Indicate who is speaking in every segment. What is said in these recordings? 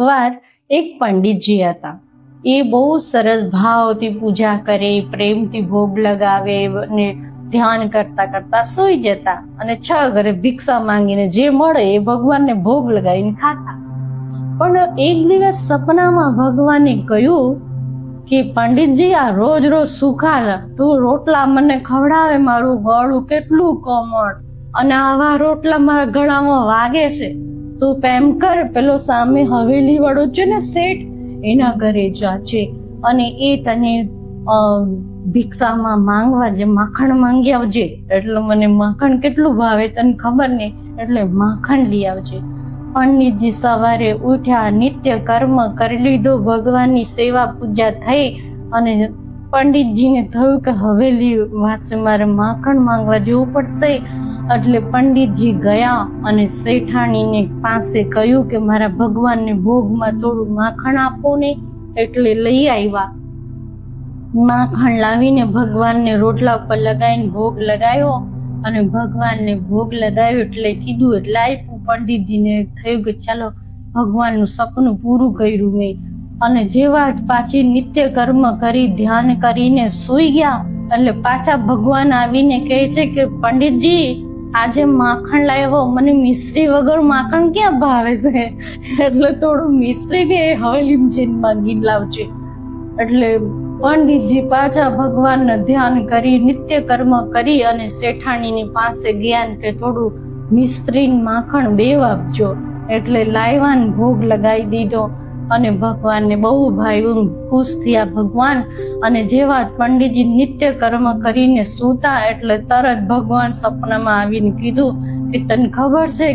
Speaker 1: એકવાર એક પંડિતજી હતા. એ બહુ સરસ ભાવથી પૂજા કરે, પ્રેમથી ભોગ લગાવે અને ધ્યાન કરતા કરતા સૂઈ જતા અને છ ઘરે ભિક્ષા માંગીને જે મળે એ ભગવાનને ભોગ લગાવીને ખાતા. પણ એક દિવસ સપનામાં ભગવાને કહ્યું કે, પંડિતજી, આ રોજ રોજ સુખા તું રોટલા મને ખવડાવે, મારું ગળું કેટલું કોમળ અને આવા રોટલા મારા ગળામાં વાગે છે. તું પેમ કર, પેલો સામે હવેલી વાળો છે ને શેઠ, એના ઘરે જાજે અને એ તને ભિક્ષામાં માંગવા જે માખણ માંગી આવજે, એટલે મને માખણ કેટલું ભાવે તને ખબર નહીં એટલે માખણ લઈ આવજે. પંડિતજી સવારે ઉઠ્યા, નિત્ય કર્મ કરી લીધો, ભગવાનની સેવા પૂજા થઈ, અને પંડિતજીને થયું કે હવેલી વાસે મારે માખણ માંગવા જવું પડશે. એટલે પંડિતજી ગયા અને શેઠાણીને પાસે કહ્યું કે મારા ભગવાનને ભોગમાં થોડું માખણ આપો ને એટલે લઈ આવ્યા. માખણ લાવીને ભગવાનને રોટલા ઉપર લગાવીને ભોગ લગાવ્યો અને ભગવાનને ભોગ લગાવ્યો એટલે કીધું એટલે આપ્યું. પંડિતજીને થયું કે ચાલો ભગવાનનું સપનું પૂરું કર્યું મેં. અને જેવા જ પાછી નિત્ય કર્મ કરી, ધ્યાન કરીને સૂઈ ગયા, એટલે પાછા ભગવાન આવીને કહે છે કે, પંડિતજી, આજે માખણ લાવ્યો. મને મિશ્રી વગર માખણ ક્યાં ભાવે છે? એટલે થોડું મિશ્રી બી હવેલી જઈને માંગી લાવજે. એટલે પંડિતજી પાછા ભગવાનને ધ્યાન કરી, નિત્ય કર્મ કરી અને શેઠાણીની પાસે ગયા કે થોડું મિસ્ત્રી માખણ બે આપજો એટલે લાયવાન ભોગ લગાવી દીધો. અને ભગવાનને બહુ ભાઈ ખુશ થયા ભગવાન. અને જેવા પંડિતજી નિત્ય કર્મ કરીને સૂતા એટલે તરત ભગવાન સપનામાં આવીને કીધું કે તને ખબર છે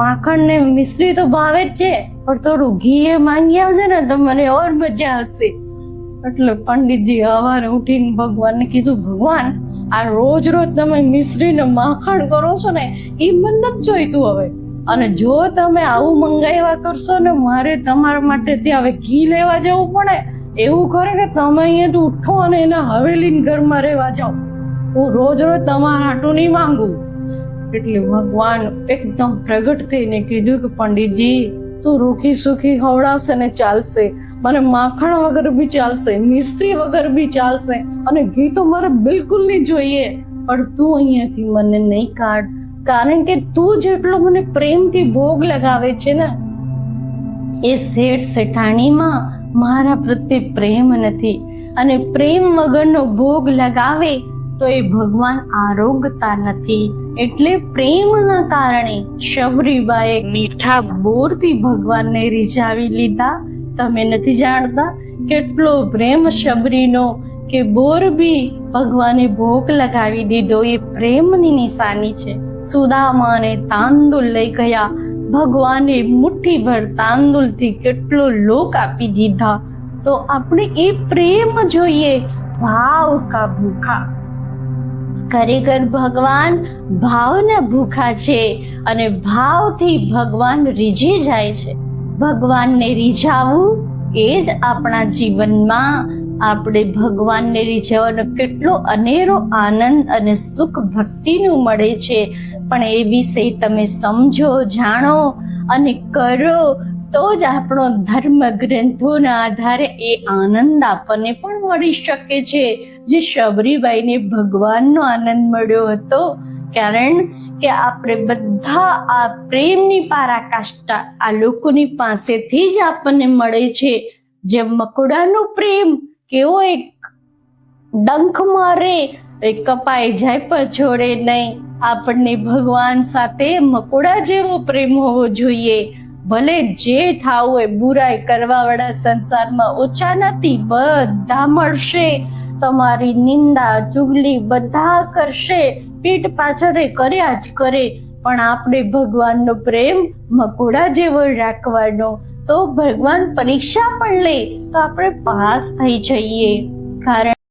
Speaker 1: માખણ ને મિશ્રી તો ભાવે જ છે, પણ થોડું ઘી એ માંગી આવજે ને તો મને ઓર મજા હશે. એટલે પંડિતજી સવારે ઉઠીને ભગવાનને કીધું, ભગવાન, આ રોજ રોજ તમે મિશ્રીને માખણ કરો છો ને એ મને નથી જોઈતું હવે. અને જો તમે આવું મંગાવ્યા કરશો ને મારે તમારા માટે ત્યાં હવે ઘી લેવા જવું પડે, એવું કરે કે તમે અહીંયાથી ઉઠો અને એના હવેલી ઘરમાં રહેવા જાઓ. હું રોજ રોજ તમારા હાટું નહીં માંગુ. એટલે ભગવાન એકદમ પ્રગટ થઈને કીધું કે પંડિતજી, તું રૂખી સુખી ખવડાવશે ને ચાલશે. મને માખણ વગર બી ચાલશે, મિસ્ત્રી વગર બી ચાલશે. અને ઘી તો મારે બિલકુલ નહીં જોઈએ. પણ તું અહીંયાથી મને નહીં કાઢ. કારણ કે તું જેટલો મને પ્રેમથી ભોગ લગાવે છે ને, એ શેઠ શેઠાણીમાં મારા પ્રત્યે પ્રેમ નથી. અને પ્રેમ વગરનો ભોગ લગાવે તો એ ભગવાન આરોગતા નથી. એટલે પ્રેમના કારણે શબરીબાએ મીઠા બોરથી ભગવાનને રીઝાવી લીધા. તમે નથી જાણતા કેટલો પ્રેમ શબરીનો કે બોર બી ભગવાને ભોગ લગાવી દીધો. એ પ્રેમની નિશાની છે. સુદામાને તાંદુલ લઈ ગયા. ભગવાને મુઠ્ઠીભર તાંદુલથી કેટલો લોક આપી દીધા. તો આપણે એ પ્રેમ જોઈએ. ભાવ કા ભૂખા. ખરેખર ભગવાન ભાવના ભૂખા છે અને ભાવથી ભગવાન રીઝી જાય છે. ભગવાનને રીઝાવું એ જ આપણા જીવનમાં આપણે ભગવાનને રીઝવવાનો કેટલો અનેરો આનંદ અને સુખ ભક્તિનું મળે છે. પણ એ વિશે તમે સમજો, જાણો અને કરો, તો જ આપણો ધર્મ ગ્રંથોના આધારે એ આનંદ આપણને પણ મળી શકે છે. જે શબરીબાઈને ભગવાનનો આનંદ મળ્યો હતો, કારણ કે આપણે બધા આ પ્રેમની પારાકાષ્ઠા આ લોકોની પાસેથી જ આપણને મળે છે. જેમ મકોડાનો પ્રેમ કેવો એક ડંખ મારે, એ કપાઈ જાય પણ છોડે નહીં. આપણને ભગવાન સાથે મકોડા જેવો પ્રેમ હોવો જોઈએ. ભલે જે થાવું હોય બુરાઈ કરવા વાળા સંસારમાં ઓછા નથી, બધા મળશે. તમારી નિંદા, ચુગલી બધા કરશે. પીઠ પાછળ એ કર્યા જ કરે. પણ આપણે ભગવાનનો પ્રેમ મકોડા જેવો રાખવાનો તો ભગવાન પરીક્ષા પણ લે તો આપણે પાસ થઈ જઈએ. કારણ